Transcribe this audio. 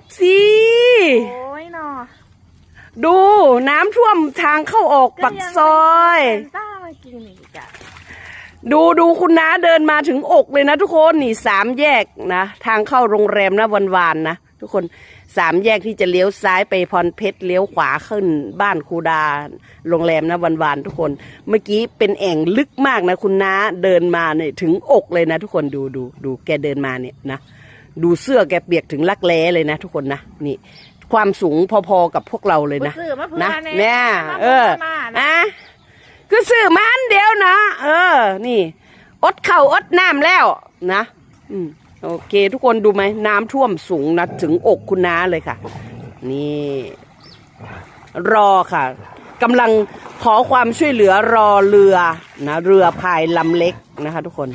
FC โอ้ยเนาะดูน้ำท่วมทางเข้าออกปักซอยต้ามากินอีกอะดูดูคุณน้าเดินมาถึงอกเลยนะทุกคนนี่สามแยกนะ ทางเข้าโรงแรมนะวันวานๆนะทุกคนสามแยกที่จะเลี้ยวซ้ายไปพรเพชรเลี้ยวขวาขึ้นบ้านครูดาโรงแรมนะวันวานๆทุกคน เมื่อกี้เป็นแอ่งลึกมากนะ คุณน้าเดินมาเนี่ยถึงอกเลยนะ ทุกคนดูดูดูแกเดินมาเนี่ยนะ ดูเสื้อแกเปียกถึงลักแร้เลยนะ ทุกคนนะนี่ ความสูงพอๆกับพวกเราเลยนะซื้อมาเพื่อนะแน่เนี่ยมาเอเพื่อมานะอะก็ซื้อมาอันเดียวนะ เออ นี่ อดเข่าวอดน้ำแล้วนะอืมโอเคทุกคนดูไหมน้ำท่วมสูงนะถึงอกคุณน้าเลยค่ะ นี่ รอค่ะกำลังขอความช่วยเหลือรอเรือนะ เรือพายลำเล็กนะคะ ทุกคน